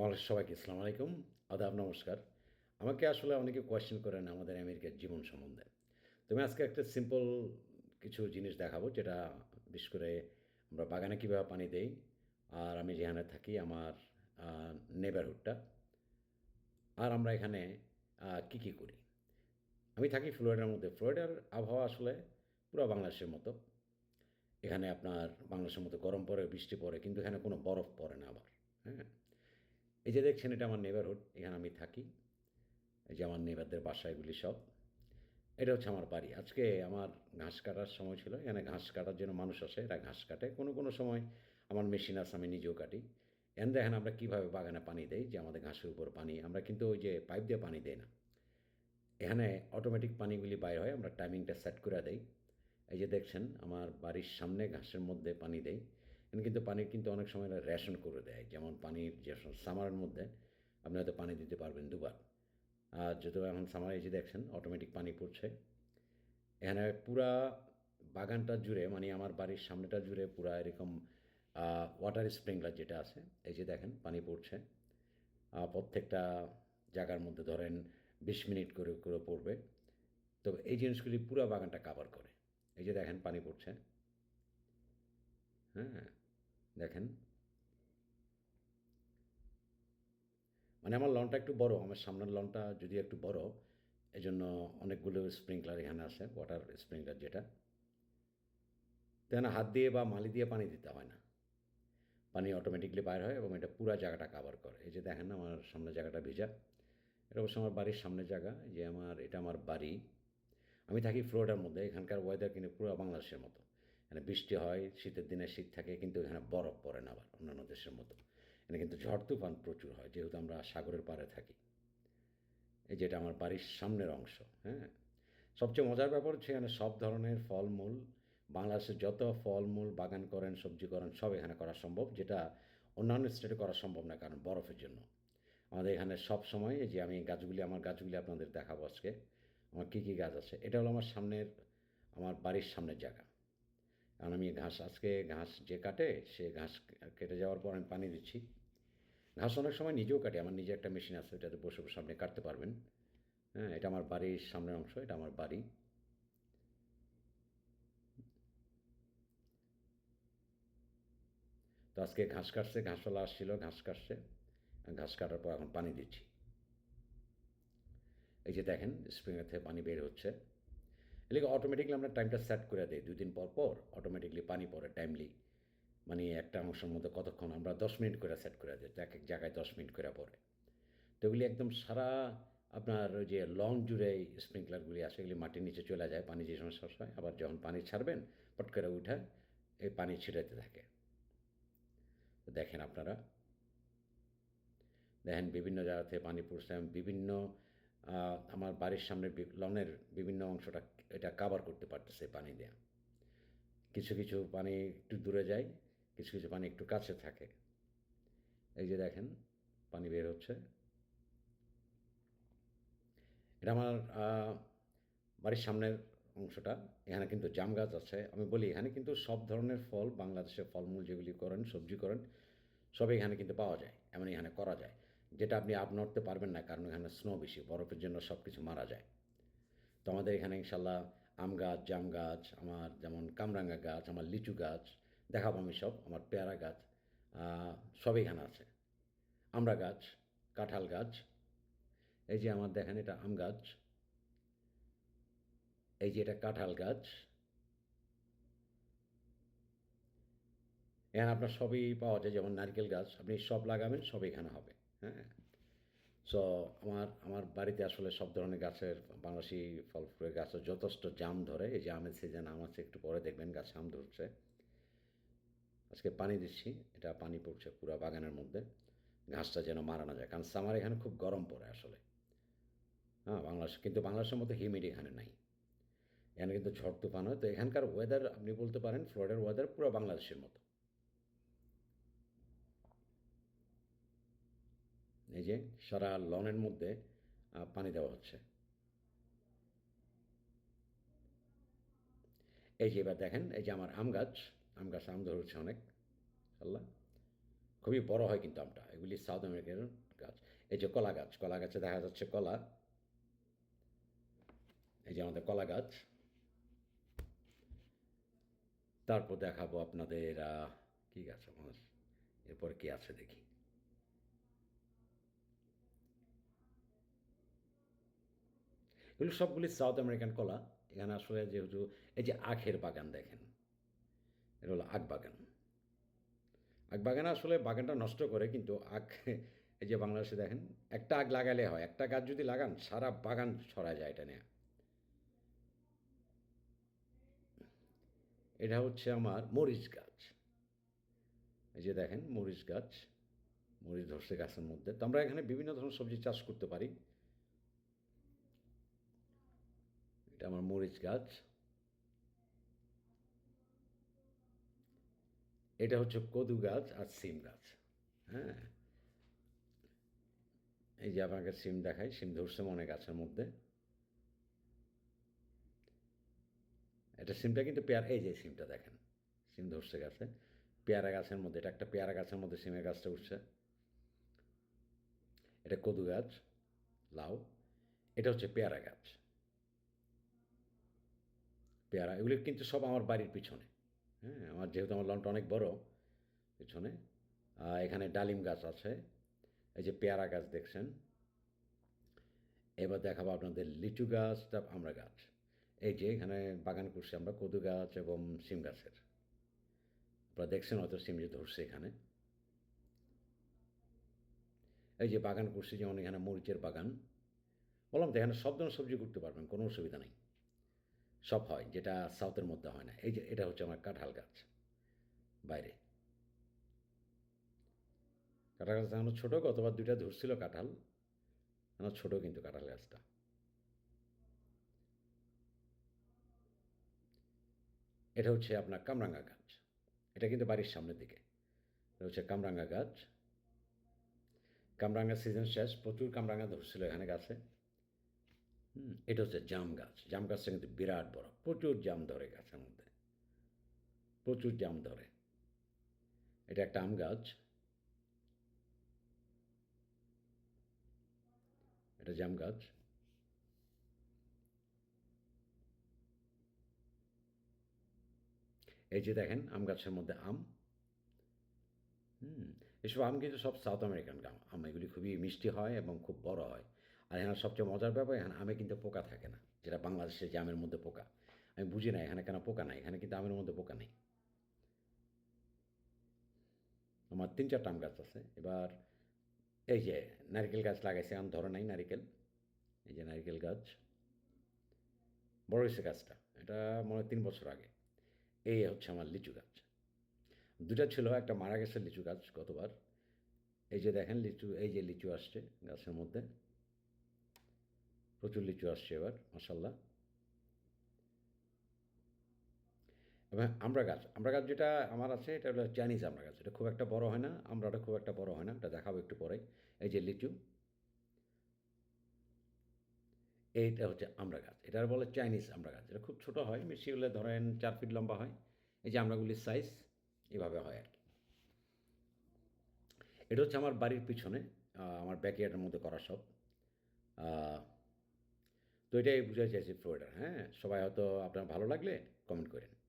বাংলাদেশ সবাইকে আসসালামু আলাইকুম। আদাব, নমস্কার। আমাকে আসলে অনেকে কোয়েশ্চেন করেন আমাদের আমেরিকার জীবন সম্বন্ধে। তুমি আজকে একটা সিম্পল কিছু জিনিস দেখাবো, যেটা বিশেষ করে আমরা বাগানে কীভাবে পানি দেই, আর আমি যেখানে থাকি, আমার নেবারহুডটা আর আমরা এখানে কী কী করি। আমি থাকি ফ্লোরিডার মধ্যে। ফ্লোরিডার আবহাওয়া আসলে পুরো বাংলাদেশের মতো। এখানে আপনার বাংলাদেশের মতো গরম পড়ে, বৃষ্টি পড়ে, কিন্তু এখানে কোনো বরফ পড়ে না আবার হ্যাঁ? এই যে দেখছেন, এটা আমার নেবারহুড এখানে আমি থাকি। এই যে আমার নেবারদের বাসা এগুলি সব। এটা হচ্ছে আমার বাড়ি। আজকে আমার ঘাস কাটার সময় ছিল, এখানে ঘাস কাটার জন্য মানুষ আসে, এরা ঘাস কাটে। কোনো কোনো সময় আমার মেশিন আছে, আমি নিজেও কাটি। এন দেখেন আমরা কীভাবে বাগানে পানি দেই, যে আমাদের ঘাসের উপর পানি, আমরা কিন্তু ওই যে পাইপ দিয়ে পানি দেই না। এখানে অটোমেটিক পানিগুলি বাইর হয়, আমরা টাইমিংটা সেট করে দেই। এই যে দেখছেন, আমার বাড়ির সামনে ঘাসের মধ্যে পানি দেই। কিন্তু পানির কিন্তু অনেক সময় রেশন করে দেয়। যেমন পানির যে সামারের মধ্যে আপনি হয়তো পানি দিতে পারবেন দুবার। আর যেহেতু এখন সামার যে দেখছেন অটোমেটিক পানি পড়ছে। এখানে পুরা বাগানটা জুড়ে মানে আমার বাড়ির সামনেটা জুড়ে পুরা এরকম ওয়াটার স্প্রিংলার যেটা আছে, এই যে দেখেন পানি পড়ছে। প্রত্যেকটা জায়গার মধ্যে ধরেন বিশ মিনিট করে করে পড়বে। তো এই জিনিসগুলি পুরো বাগানটা কাভার করে। এই যে দেখেন পানি পড়ছে। হ্যাঁ। দেখেন। মানে আমার লনটা একটু বড়, আমার সামনের লনটা যদি একটু বড় এই জন্য অনেকগুলো স্প্রিংকলার এখানে আছে ওয়াটার স্প্রিংকলার যেটা। তেন হাত দিয়ে বা মালি দিয়ে পানি দিতে হয় না। পানি অটোমেটিকলি বাইর হয় এবং এটা পুরো জায়গাটা কাভার করে। এই যে দেখেন আমার সামনের জায়গাটা ভেজা। এটা অবশ্য আমার বাড়ির সামনের জায়গা যে আমার, এটা আমার বাড়ি। আমি থাকি ফ্লোরিডার মধ্যে, এখানকার ওয়েদার কিন্তু পুরো বাংলাদেশের মতো। এখানে বৃষ্টি হয়, শীতের দিনে শীত থাকে, কিন্তু এখানে বরফ পড়ে না আবার অন্যান্য দেশের মতো। এখানে কিন্তু ঝড় তুফান প্রচুর হয়, যেহেতু আমরা সাগরের পাড়ে থাকি। এই যেটা আমার বাড়ির সামনের অংশ হ্যাঁ? সবচেয়ে মজার ব্যাপার হচ্ছে এখানে সব ধরনের ফলমূল, বাংলাদেশের যত ফলমূল বাগান করেন, সবজি করেন, সব এখানে করা সম্ভব, যেটা অন্যান্য স্টেটে করা সম্ভব না, কারণ বরফের জন্য। আমাদের এখানে সব সময় যে আমি গাছগুলি, আমার গাছগুলি আপনাদের দেখাবো আজকে, আমার কী কী গাছ আছে, এটা হলো আমার সামনের, আমার বাড়ির সামনের জায়গা। কারণ আমি ঘাস, আজকে ঘাস যে কাটে, সে ঘাস কেটে যাওয়ার পর আমি পানি দিচ্ছি। ঘাস অনেক সময় নিজেও কাটে, আমার নিজে একটা মেশিন আছে, এটাতে বসে বসে আপনি কাটতে পারবেন। হ্যাঁ এটা আমার বাড়ির সামনের অংশ, এটা আমার বাড়ি। তো আজকে ঘাস কাটছে, ঘাসওয়ালা আসছিল, ঘাস কাটছে, ঘাস কাটার পর এখন পানি দিচ্ছি। এই যে দেখেন স্প্রিংয়ের থেকে পানি বের হচ্ছে। এদিকে অটোমেটিকলি আমরা টাইমটা সেট করে দিই দুই দিন পর পর অটোমেটিকলি পানি পড়ে টাইমলি মানে একটা অংশের মধ্যে কতক্ষণ, আমরা দশ মিনিট করে সেট করে দিই, এক এক জায়গায় দশ মিনিট করে পড়ে তো এগুলি একদম সারা আপনার ওই যে লং জুড়ে স্প্রিংকলারগুলি আসে, এগুলি মাটির নিচে চলে যায়, পানি যে সময় শেষ হয়, আবার যখন পানি ছাড়বেন, পট করে উঠে এই পানি ছিটাতে থাকে। দেখেন আপনারা। দেখেন বিভিন্ন জায়গা থেকে পানি পড়ছে, বিভিন্ন আমার বাড়ির সামনে লনের বিভিন্ন অংশটা এটা কাভার করতে পারতেছে পানি দেয়া। কিছু কিছু পানি একটু দূরে যায়, কিছু কিছু পানি একটু কাছে থাকে। এই যে দেখেন, পানি বের হচ্ছে। এটা আমার বাড়ির সামনের অংশটা। এখানে কিন্তু জাম গাছ আছে। আমি বলি এখানে কিন্তু সব ধরনের ফল, বাংলাদেশে ফলমূল যেগুলি করেন, সবজি করেন সব এখানে কিন্তু পাওয়া যায়। এমন এখানে করা যায়। যেটা আপনি আপ নড়তে পারবেন না, কারণ এখানে স্নো বেশি, বরফের জন্য সব কিছু মারা যায়। তো আমাদের এখানে ইনশাল্লাহ আম গাছ, জাম গাছ, আমার যেমন কামরাঙ্গা গাছ, আমার লিচু গাছ, দেখাবো আমি সব, আমার পেয়ারা গাছ সব এখানে আছে। আমরা গাছ, কাঁঠাল গাছ, এই যে আমার দেখেন এটা আম গাছ, এই যে এটা কাঁঠাল গাছ, এখানে আপনার সবই পাওয়া যায়, যেমন নারকেল গাছ, আপনি সব লাগাবেন, সব এখানে হবে। হ্যাঁ। সো আমার আমার বাড়িতে আসলে সব ধরনের গাছের, বাংলাদেশি ফল ফুলের গাছের যথেষ্ট জাম ধরে। এই যে আমের সিজন আম আছে, একটু পরে দেখবেন গাছে আম ধরছে। আজকে পানি দিচ্ছি, এটা পানি পড়ছে পুরো বাগানের মধ্যে। ঘাসটা যেন মারা না যায়, কারণ সামার এখানে খুব গরম পড়ে আসলে। হ্যাঁ বাংলাদেশ, কিন্তু বাংলাদেশের মতো হিউমিড এখানে নাই। এখানে কিন্তু ঝড় তুফান হয়। তো এখানকার ওয়েদার আপনি বলতে পারেন ফ্লোরিডার ওয়েদার পুরো বাংলাদেশের মতো। এই যে সারা লনের মধ্যে পানি দেওয়া হচ্ছে। এই যে এবার দেখেন, এই যে আমার আম গাছ আম গাছ আম ধরছে অনেক। আল্লাহ, খুবই বড় হয় কিন্তু আমটা। এগুলি সাউথ আমেরিকার গাছ। এই যে কলা গাছ, কলা গাছে দেখা যাচ্ছে কলা। এই যে আমাদের কলা গাছ। তারপর দেখাবো আপনাদের কি গাছ আমার এরপর কি আছে দেখি। এগুলো সবগুলি সাউথ আমেরিকান কলা। এখানে আসলে যেহেতু এই যে আখের বাগান দেখেন, এটা হলো আখ বাগান। আখ বাগানে আসলে বাগানটা নষ্ট করে, কিন্তু আখ, এই যে বাংলাদেশে দেখেন, একটা আখ লাগালে হয়, একটা গাছ যদি লাগান, সারা বাগান ছড়া যায় এটা নিয়ে। এটা হচ্ছে আমার মরিচ গাছ। এই যে দেখেন, মরিচ গাছ, মরিচ ধরছে গাছের মধ্যে। তো আমরা এখানে বিভিন্ন ধরনের সবজি চাষ করতে পারি। এটা আমার মরিচ গাছ। এটা হচ্ছে কদু গাছ আর সিম গাছ হ্যাঁ। এই যে আপনাকে সিম দেখাই, সিম ধরছে মনে গাছের মধ্যে। এটা সিমটা কিন্তু পেয়ারা, এই যে সিমটা দেখেন, সিম ধরছে গাছে। পেয়ারা গাছের মধ্যে, এটা একটা পেয়ারা গাছের মধ্যে সিমের গাছটা উঠছে। এটা কদু গাছ, লাউ। এটা হচ্ছে পেয়ারা গাছ। পেয়ারা, এগুলি কিন্তু সব আমার বাড়ির পিছনে। হ্যাঁ আমার যেহেতু আমার লনটা অনেক বড় পিছনে এখানে ডালিম গাছ আছে, এই যে পেয়ারা গাছ দেখছেন। এবার দেখাবো আপনাদের লিচু গাছ তারপর আমরা গাছ। এই যে এখানে বাগান করছি আমরা কদু গাছ এবং সিম গাছের। আপনারা দেখছেন হয়তো সিম যে ধরছে এখানে। এই যে বাগান করছি, যেমন এখানে মরিচের বাগান। বললাম তো এখানে সব ধরনের সবজি করতে পারবেন, কোনো অসুবিধা নেই। সব হয়, যেটা সাউথের মধ্যে হয় না। এই যে, এটা হচ্ছে আমার কাঁঠাল গাছ বাইরে। কাঁঠাল গাছ এখনও ছোটো, গতবার দুইটা ধরছিল কাঁঠাল। এখনও ছোটো কিন্তু কাঁঠাল গাছটা। এটা হচ্ছে আপনার কামরাঙ্গা গাছ। এটা কিন্তু বাড়ির সামনের দিকে। এটা হচ্ছে কামরাঙ্গা গাছ। কামরাঙ্গা সিজন শেষ, প্রচুর কামরাঙ্গা ধরছিল এখানে গাছে। এটা হচ্ছে জাম গাছ। জাম গাছটা কিন্তু বিরাট বড়। প্রচুর জাম ধরে গাছের মধ্যে। প্রচুর জাম ধরে। এটা একটা আম গাছ। এটা জাম গাছ। এই যে দেখেন, আম গাছের মধ্যে আম। হুম, এসব আম কিন্তু সব সাউথ আমেরিকান আম এগুলি খুবই মিষ্টি হয় এবং খুব বড় হয়। আর এখানে সবচেয়ে মজার ব্যাপার, এখানে আমে কিন্তু পোকা থাকে না, যেটা বাংলাদেশে যে আমের মধ্যে পোকা। আমি বুঝি না এখানে কেন পোকা নাই, এখানে কিন্তু আমের মধ্যে পোকা নেই। আমার তিন চারটা আম গাছ আছে, এবার এই যে নারকেল গাছ লাগাইছে, আম ধরে নাই নারিকেল, এই যে নারকেল গাছ। বড় হয়েছে গাছটা, এটা মনে হয় তিন বছর আগে। এই হচ্ছে আমার লিচু গাছ। দুটা ছিল, একটা মারা গেছে লিচু গাছ গতবার। এই যে দেখেন লিচু, এই যে লিচু আসছে গাছের মধ্যে। প্রচুর লিচু আসছে এবার মাসাল্লাহ এবং আমরা গাছ আমরা গাছ যেটা আমার আছে, এটা হলো চাইনিজ আমরা গাছ, এটা খুব একটা বড় হয় না, আমরাটা খুব একটা বড় হয় না, এটা দেখাবো একটু পরে, এই যে লিচু। এইটা হচ্ছে আমরা গাছ এটার বলে চাইনিজ আমরা গাছ, এটা খুব ছোট হয়, বেশি হলে ধরেন চার ফিট লম্বা হয়, এই যে আমরাগুলির সাইজ এভাবে হয় আর কি। এটা হচ্ছে আমার বাড়ির পিছনে আমার ব্যাকইয়ার্ডের মধ্যে করা সব তো এটাই বুঝাতে চাইছি ফ্লোরিডা হ্যাঁ? সবাই হয়তো আপনার ভালো লাগলে কমেন্ট করেন।